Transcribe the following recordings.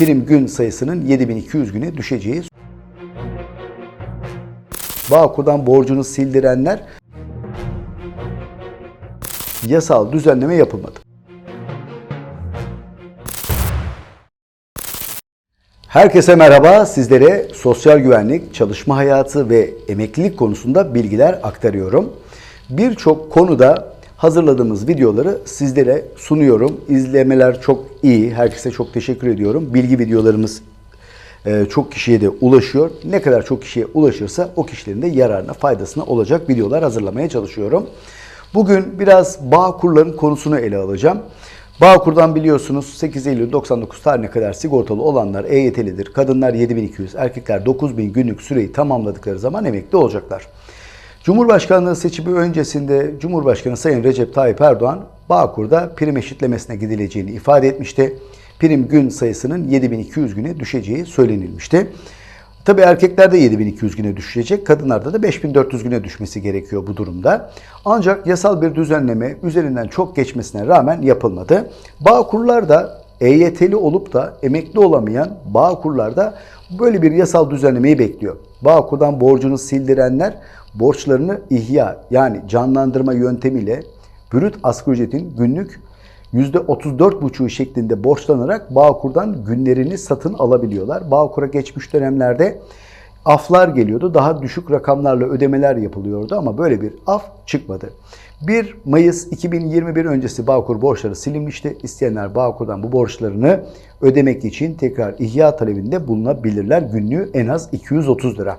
prim gün sayısının 7200 güne düşeceği Bağkur'dan borcunu sildirenler yasal düzenleme yapılmadı. Herkese merhaba. Sizlere sosyal güvenlik, çalışma hayatı ve emeklilik konusunda bilgiler aktarıyorum. Birçok konuda hazırladığımız videoları sizlere sunuyorum. İzlemeler çok iyi. Herkese çok teşekkür ediyorum. Bilgi videolarımız e, çok kişiye de ulaşıyor. Ne kadar çok kişiye ulaşırsa o kişilerin de yararına, faydasına olacak videolar hazırlamaya çalışıyorum. Bugün biraz bağ kurların konusunu ele alacağım. Bağkur'dan biliyorsunuz 8 Eylül 99 tarihine kadar sigortalı olanlar EYT'lidir. Kadınlar 7200, erkekler 9000 günlük süreyi tamamladıkları zaman emekli olacaklar. Cumhurbaşkanlığı seçimi öncesinde Cumhurbaşkanı Sayın Recep Tayyip Erdoğan Bağkur'da prim eşitlemesine gidileceğini ifade etmişti. Prim gün sayısının 7200 güne düşeceği söylenilmişti. Tabii erkeklerde 7200 güne düşecek, kadınlarda da 5400 güne düşmesi gerekiyor bu durumda. Ancak yasal bir düzenleme üzerinden çok geçmesine rağmen yapılmadı. Bağkurlar da EYT'li olup da emekli olamayan Bağkurlar da böyle bir yasal düzenlemeyi bekliyor. Bağkur'dan borcunu sildirenler borçlarını ihya yani canlandırma yöntemiyle brüt asgari ücretin günlük %34,5'u şeklinde borçlanarak Bağkur'dan günlerini satın alabiliyorlar. Bağkur'a geçmiş dönemlerde aflar geliyordu. Daha düşük rakamlarla ödemeler yapılıyordu ama böyle bir af çıkmadı. 1 Mayıs 2021 öncesi Bağkur borçları silinmişti. İsteyenler Bağkur'dan bu borçlarını ödemek için tekrar ihya talebinde bulunabilirler. Günlüğü en az 230 lira.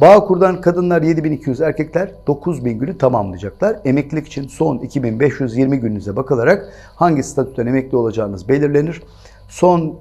Bağkur'dan kadınlar 7200, erkekler 9000 günü tamamlayacaklar. Emeklilik için son 2520 gününüze bakılarak hangi statüden emekli olacağınız belirlenir. Son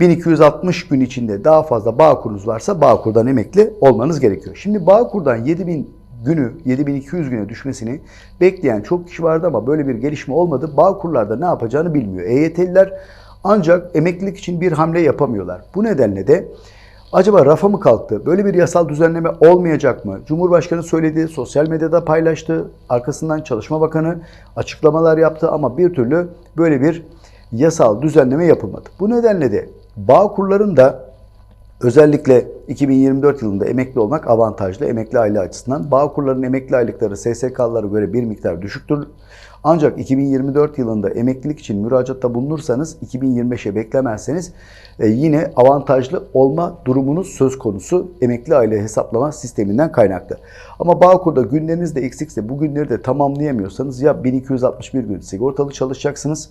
1260 gün içinde daha fazla Bağkur'unuz varsa Bağkur'dan emekli olmanız gerekiyor. Şimdi Bağkur'dan 7000 günü 7200 güne düşmesini bekleyen çok kişi vardı ama böyle bir gelişme olmadı. Bağkurlarda ne yapacağını bilmiyor. EYT'liler ancak emeklilik için bir hamle yapamıyorlar. Bu nedenle de Acaba rafa mı kalktı? Böyle bir yasal düzenleme olmayacak mı? Cumhurbaşkanı söyledi, sosyal medyada paylaştı. Arkasından Çalışma Bakanı açıklamalar yaptı ama bir türlü böyle bir yasal düzenleme yapılmadı. Bu nedenle de Bağkurların da özellikle 2024 yılında emekli olmak avantajlı emekli aile açısından. Bağkurların emekli aylıkları SSK'lara göre bir miktar düşüktür. Ancak 2024 yılında emeklilik için müracaatta bulunursanız 2025'e beklemezseniz e, yine avantajlı olma durumunuz söz konusu emekli aile hesaplama sisteminden kaynaklı. Ama Bağkur'da günleriniz de eksikse bu günleri de tamamlayamıyorsanız ya 1261 gün sigortalı çalışacaksınız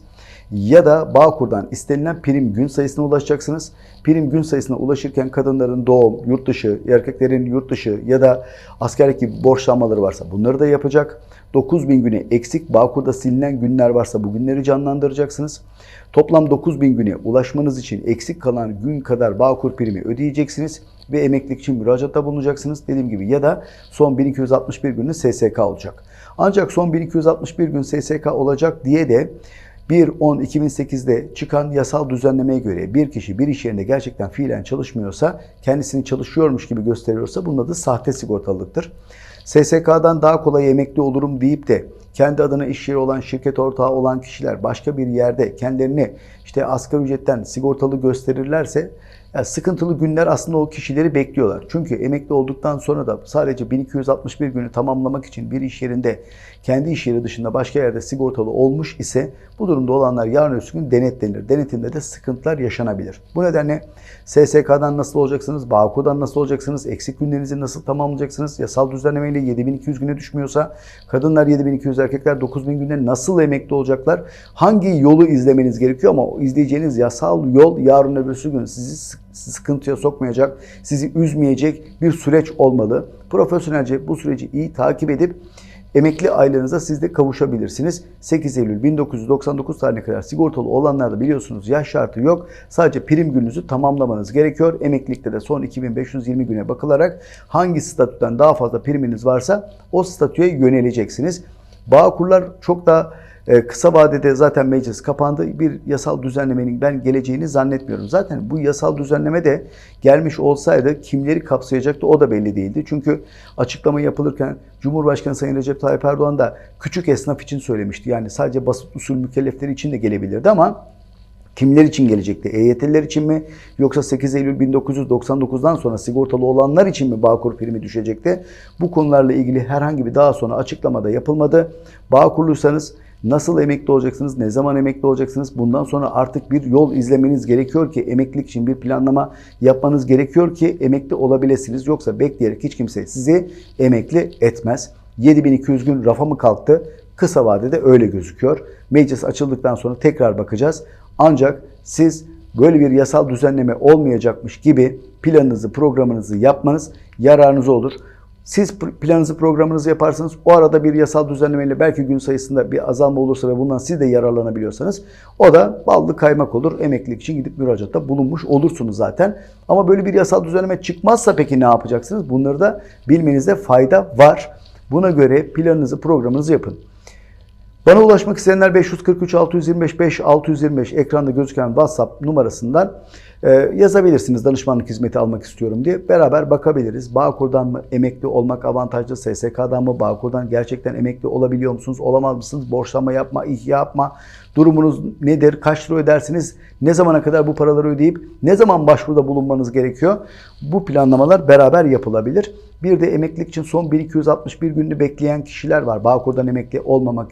ya da Bağkur'dan istenilen prim gün sayısına ulaşacaksınız. Prim gün sayısına ulaşırken kadınların doğum, yurt dışı, erkeklerin yurt dışı ya da askerlik gibi borçlanmaları varsa bunları da yapacak. 9000 güne eksik Bağkur'da silinen günler varsa bu günleri canlandıracaksınız. Toplam 9000 güne ulaşmanız için eksik kalan gün kadar Bağkur primi ödeyeceksiniz ve emeklilik için müracaatta bulunacaksınız. Dediğim gibi ya da son 1261 günün SSK olacak. Ancak son 1261 gün SSK olacak diye de 1.10.2008'de çıkan yasal düzenlemeye göre bir kişi bir iş yerinde gerçekten fiilen çalışmıyorsa, kendisini çalışıyormuş gibi gösteriyorsa bunun adı sahte sigortalılıktır. SSK'dan daha kolay emekli olurum deyip de kendi adına iş yeri olan, şirket ortağı olan kişiler başka bir yerde kendilerini işte asgari ücretten sigortalı gösterirlerse yani sıkıntılı günler aslında o kişileri bekliyorlar. Çünkü emekli olduktan sonra da sadece 1261 günü tamamlamak için bir iş yerinde kendi iş yeri dışında başka yerde sigortalı olmuş ise bu durumda olanlar yarın öbür gün denetlenir. Denetimde de sıkıntılar yaşanabilir. Bu nedenle SSK'dan nasıl olacaksınız, Bağkur'dan nasıl olacaksınız, eksik günlerinizi nasıl tamamlayacaksınız, yasal düzenlemeyle 7200 güne düşmüyorsa kadınlar 7200, erkekler 9000 günde nasıl emekli olacaklar, hangi yolu izlemeniz gerekiyor ama izleyeceğiniz yasal yol yarın öbürsü gün sizi sıkıntıya sokmayacak, sizi üzmeyecek bir süreç olmalı. Profesyonelce bu süreci iyi takip edip emekli aylığınıza siz de kavuşabilirsiniz. 8 Eylül 1999 tarihine kadar sigortalı olanlarda biliyorsunuz yaş şartı yok. Sadece prim gününüzü tamamlamanız gerekiyor. Emeklilikte de son 2520 güne bakılarak hangi statüden daha fazla priminiz varsa o statüye yöneleceksiniz. Bağkurlar çok daha kısa vadede zaten meclis kapandı. Bir yasal düzenlemenin ben geleceğini zannetmiyorum. Zaten bu yasal düzenleme de gelmiş olsaydı kimleri kapsayacaktı o da belli değildi. Çünkü açıklama yapılırken Cumhurbaşkanı Sayın Recep Tayyip Erdoğan da küçük esnaf için söylemişti. Yani sadece basit usul mükellefleri için de gelebilirdi ama Kimler için gelecekti? EYT'liler için mi? Yoksa 8 Eylül 1999'dan sonra sigortalı olanlar için mi Bağkur primi düşecekti? Bu konularla ilgili herhangi bir daha sonra açıklamada yapılmadı. Bağkurluysanız nasıl emekli olacaksınız? Ne zaman emekli olacaksınız? Bundan sonra artık bir yol izlemeniz gerekiyor ki emeklilik için bir planlama yapmanız gerekiyor ki emekli olabilirsiniz. Yoksa bekleyerek hiç kimse sizi emekli etmez. 7200 gün rafa mı kalktı? Kısa vadede öyle gözüküyor. Meclis açıldıktan sonra tekrar bakacağız. Ancak siz böyle bir yasal düzenleme olmayacakmış gibi planınızı, programınızı yapmanız yararınıza olur. Siz planınızı, programınızı yaparsınız. O arada bir yasal düzenlemeyle belki gün sayısında bir azalma olursa ve bundan siz de yararlanabiliyorsanız o da ballı kaymak olur. Emeklilik için gidip müracaatta bulunmuş olursunuz zaten. Ama böyle bir yasal düzenleme çıkmazsa peki ne yapacaksınız? Bunları da bilmenizde fayda var. Buna göre planınızı, programınızı yapın. Bana ulaşmak isteyenler 543 625 5 625 ekranda gözüken WhatsApp numarasından e, yazabilirsiniz. Danışmanlık hizmeti almak istiyorum diye. Beraber bakabiliriz. Bağkur'dan mı emekli olmak avantajlı? SSK'dan mı? Bağkur'dan gerçekten emekli olabiliyor musunuz? Olamaz mısınız? Borçlanma yapma, ihya yapma. Durumunuz nedir? Kaç lira ödersiniz? Ne zamana kadar bu paraları ödeyip ne zaman başvuruda bulunmanız gerekiyor? Bu planlamalar beraber yapılabilir. Bir de emeklilik için son 1261 gününü bekleyen kişiler var. Bağkur'dan emekli olmamak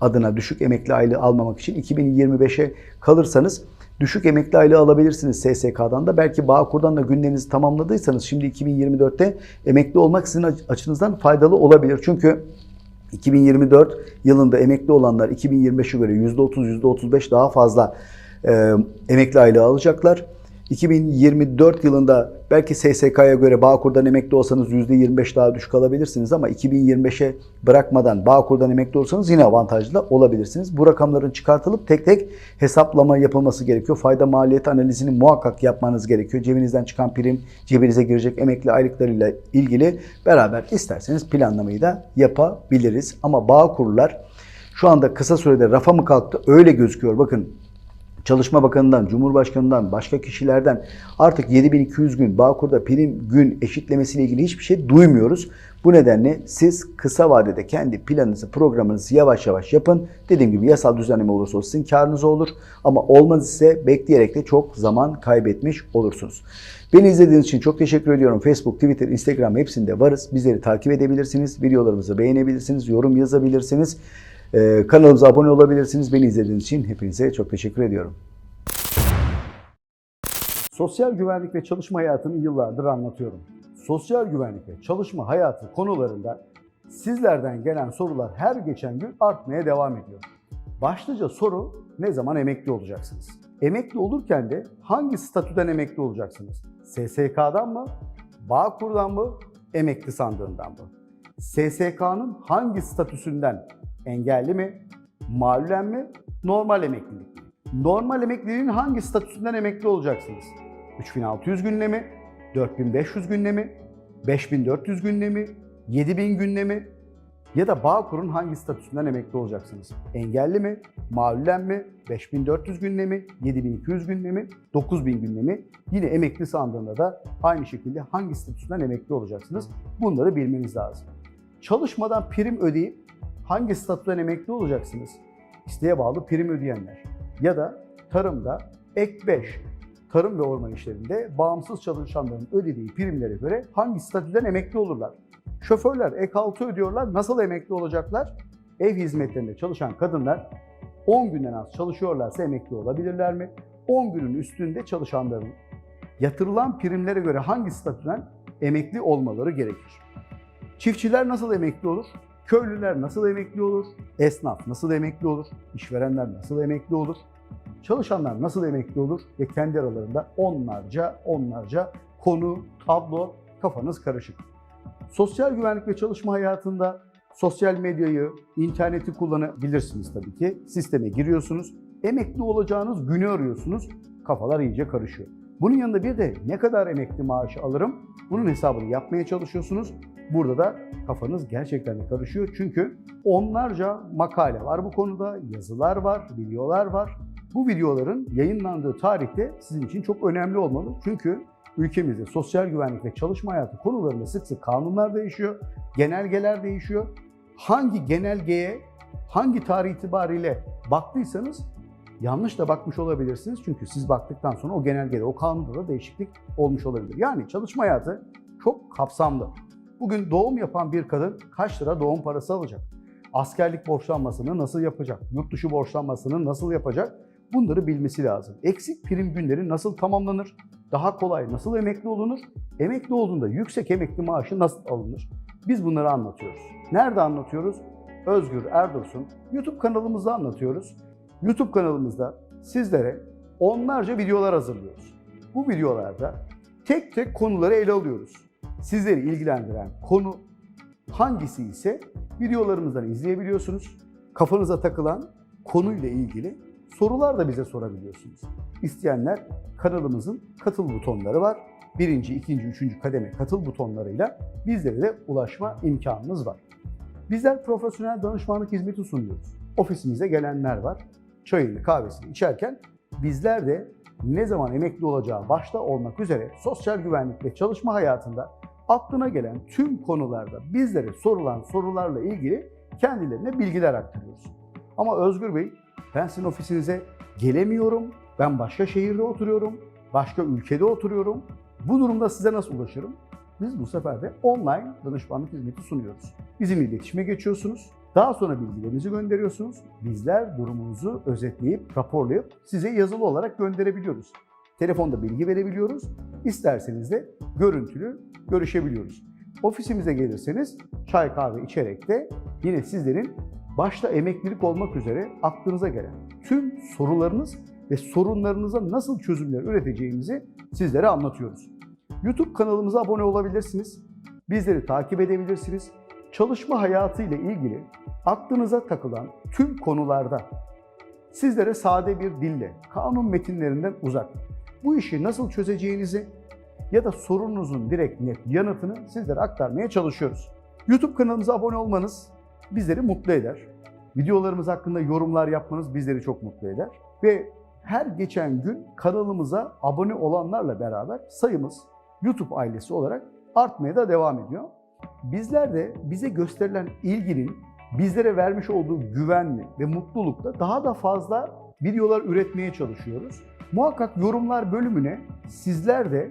adına düşük emekli aylığı almamak için 2025'e kalırsanız düşük emekli aylığı alabilirsiniz SSK'dan da. Belki Bağkur'dan da günlerinizi tamamladıysanız şimdi 2024'te emekli olmak sizin açınızdan faydalı olabilir. Çünkü 2024 yılında emekli olanlar 2025'e göre %30, %35 daha fazla e, emekli aylığı alacaklar. 2024 yılında belki SSK'ya göre Bağkur'dan emekli olsanız %25 daha düşük alabilirsiniz ama 2025'e bırakmadan Bağkur'dan emekli olsanız yine avantajlı olabilirsiniz. Bu rakamların çıkartılıp tek tek hesaplama yapılması gerekiyor. Fayda maliyet analizini muhakkak yapmanız gerekiyor. Cebinizden çıkan prim, cebinize girecek emekli aylıklarıyla ilgili beraber isterseniz planlamayı da yapabiliriz. Ama Bağkurlar şu anda kısa sürede rafa mı kalktı öyle gözüküyor. Bakın Çalışma Bakanı'ndan, Cumhurbaşkanı'ndan, başka kişilerden artık 7200 gün Bağkur'da prim gün eşitlemesiyle ilgili hiçbir şey duymuyoruz. Bu nedenle siz kısa vadede kendi planınızı, programınızı yavaş yavaş yapın. Dediğim gibi yasal düzenleme olursa sizin karınıza olur. Ama olmaz ise bekleyerek de çok zaman kaybetmiş olursunuz. Beni izlediğiniz için çok teşekkür ediyorum. Facebook, Twitter, Instagram hepsinde varız. Bizleri takip edebilirsiniz. Videolarımızı beğenebilirsiniz. Yorum yazabilirsiniz. Ee, kanalımıza abone olabilirsiniz. Beni izlediğiniz için hepinize çok teşekkür ediyorum. Sosyal güvenlik ve çalışma hayatını yıllardır anlatıyorum. Sosyal güvenlik ve çalışma hayatı konularında sizlerden gelen sorular her geçen gün artmaya devam ediyor. Başlıca soru ne zaman emekli olacaksınız? Emekli olurken de hangi statüden emekli olacaksınız? SSK'dan mı? Bağkur'dan mı? Emekli sandığından mı? SSK'nın hangi statüsünden engelli mi, malulen mi, normal emeklilik mi? Normal emekliliğin hangi statüsünden emekli olacaksınız? 3600 günle mi, 4500 günle mi, 5400 günle mi, 7000 günle mi? Ya da Bağkur'un hangi statüsünden emekli olacaksınız? Engelli mi, malulen mi, 5400 günle mi, 7200 günle mi, 9000 günle mi? Yine emekli sandığında da aynı şekilde hangi statüsünden emekli olacaksınız? Bunları bilmeniz lazım. Çalışmadan prim ödeyip hangi statüden emekli olacaksınız? İsteğe bağlı prim ödeyenler. Ya da tarımda ek 5, tarım ve orman işlerinde bağımsız çalışanların ödediği primlere göre hangi statüden emekli olurlar? Şoförler ek 6 ödüyorlar. Nasıl emekli olacaklar? Ev hizmetlerinde çalışan kadınlar 10 günden az çalışıyorlarsa emekli olabilirler mi? 10 günün üstünde çalışanların yatırılan primlere göre hangi statüden emekli olmaları gerekir? Çiftçiler nasıl emekli olur? Köylüler nasıl emekli olur? Esnaf nasıl emekli olur? İşverenler nasıl emekli olur? Çalışanlar nasıl emekli olur? Ve kendi aralarında onlarca onlarca konu, tablo, kafanız karışık. Sosyal güvenlik ve çalışma hayatında sosyal medyayı, interneti kullanabilirsiniz tabii ki. Sisteme giriyorsunuz. Emekli olacağınız günü arıyorsunuz. Kafalar iyice karışıyor. Bunun yanında bir de ne kadar emekli maaşı alırım? Bunun hesabını yapmaya çalışıyorsunuz. Burada da kafanız gerçekten de karışıyor. Çünkü onlarca makale var bu konuda, yazılar var, videolar var. Bu videoların yayınlandığı tarihte sizin için çok önemli olmalı. Çünkü ülkemizde sosyal güvenlik ve çalışma hayatı konularında sık sık kanunlar değişiyor, genelgeler değişiyor. Hangi genelgeye hangi tarih itibariyle baktıysanız Yanlış da bakmış olabilirsiniz çünkü siz baktıktan sonra o genelgede, o kanunda da değişiklik olmuş olabilir. Yani çalışma hayatı çok kapsamlı. Bugün doğum yapan bir kadın kaç lira doğum parası alacak? Askerlik borçlanmasını nasıl yapacak? Yurt dışı borçlanmasını nasıl yapacak? Bunları bilmesi lazım. Eksik prim günleri nasıl tamamlanır? Daha kolay nasıl emekli olunur? Emekli olduğunda yüksek emekli maaşı nasıl alınır? Biz bunları anlatıyoruz. Nerede anlatıyoruz? Özgür Erdursun YouTube kanalımızda anlatıyoruz. YouTube kanalımızda sizlere onlarca videolar hazırlıyoruz. Bu videolarda tek tek konuları ele alıyoruz. Sizleri ilgilendiren konu hangisi ise videolarımızdan izleyebiliyorsunuz. Kafanıza takılan konuyla ilgili sorular da bize sorabiliyorsunuz. İsteyenler kanalımızın katıl butonları var. Birinci, ikinci, üçüncü kademe katıl butonlarıyla bizlere de ulaşma imkanınız var. Bizler profesyonel danışmanlık hizmeti sunuyoruz. Ofisimize gelenler var. Çayını, kahvesini içerken bizler de ne zaman emekli olacağı başta olmak üzere sosyal güvenlik ve çalışma hayatında aklına gelen tüm konularda bizlere sorulan sorularla ilgili kendilerine bilgiler aktarıyoruz. Ama Özgür Bey, ben sizin ofisinize gelemiyorum, ben başka şehirde oturuyorum, başka ülkede oturuyorum. Bu durumda size nasıl ulaşırım? Biz bu sefer de online danışmanlık hizmeti sunuyoruz. Bizimle iletişime geçiyorsunuz. Daha sonra bilgilerinizi gönderiyorsunuz. Bizler durumunuzu özetleyip, raporlayıp size yazılı olarak gönderebiliyoruz. Telefonda bilgi verebiliyoruz. İsterseniz de görüntülü görüşebiliyoruz. Ofisimize gelirseniz çay kahve içerek de yine sizlerin başta emeklilik olmak üzere aklınıza gelen tüm sorularınız ve sorunlarınıza nasıl çözümler üreteceğimizi sizlere anlatıyoruz. YouTube kanalımıza abone olabilirsiniz. Bizleri takip edebilirsiniz. Çalışma hayatı ile ilgili aklınıza takılan tüm konularda sizlere sade bir dille, kanun metinlerinden uzak, bu işi nasıl çözeceğinizi ya da sorununuzun direkt net yanıtını sizlere aktarmaya çalışıyoruz. YouTube kanalımıza abone olmanız bizleri mutlu eder. Videolarımız hakkında yorumlar yapmanız bizleri çok mutlu eder. Ve her geçen gün kanalımıza abone olanlarla beraber sayımız YouTube ailesi olarak artmaya da devam ediyor. Bizler de bize gösterilen ilginin bizlere vermiş olduğu güvenli ve mutlulukla daha da fazla videolar üretmeye çalışıyoruz. Muhakkak yorumlar bölümüne sizler de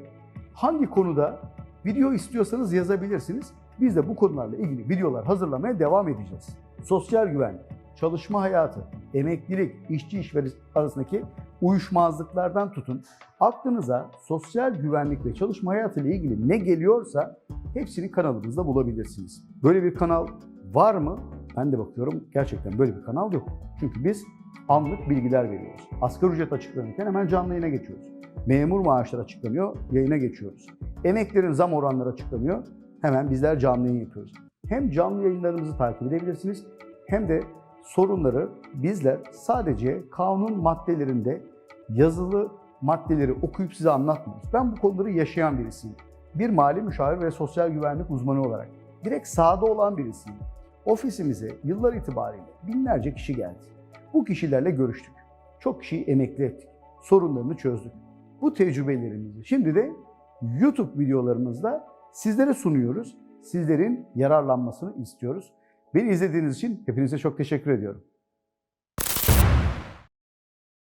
hangi konuda video istiyorsanız yazabilirsiniz. Biz de bu konularla ilgili videolar hazırlamaya devam edeceğiz. Sosyal güvenlik, çalışma hayatı, emeklilik, işçi işveren arasındaki uyuşmazlıklardan tutun. Aklınıza sosyal güvenlik ve çalışma hayatı ile ilgili ne geliyorsa hepsini kanalımızda bulabilirsiniz. Böyle bir kanal var mı? Ben de bakıyorum gerçekten böyle bir kanal yok. Çünkü biz anlık bilgiler veriyoruz. Asgari ücret açıklanırken hemen canlı yayına geçiyoruz. Memur maaşları açıklanıyor, yayına geçiyoruz. Emeklerin zam oranları açıklanıyor, hemen bizler canlı yayın yapıyoruz. Hem canlı yayınlarımızı takip edebilirsiniz hem de sorunları bizler sadece kanun maddelerinde yazılı maddeleri okuyup size anlatmıyoruz. Ben bu konuları yaşayan birisiyim. Bir mali müşavir ve sosyal güvenlik uzmanı olarak direkt sahada olan birisiyim. Ofisimize yıllar itibariyle binlerce kişi geldi. Bu kişilerle görüştük. Çok kişiyi emekli ettik. Sorunlarını çözdük. Bu tecrübelerimizi şimdi de YouTube videolarımızda sizlere sunuyoruz. Sizlerin yararlanmasını istiyoruz. Beni izlediğiniz için hepinize çok teşekkür ediyorum.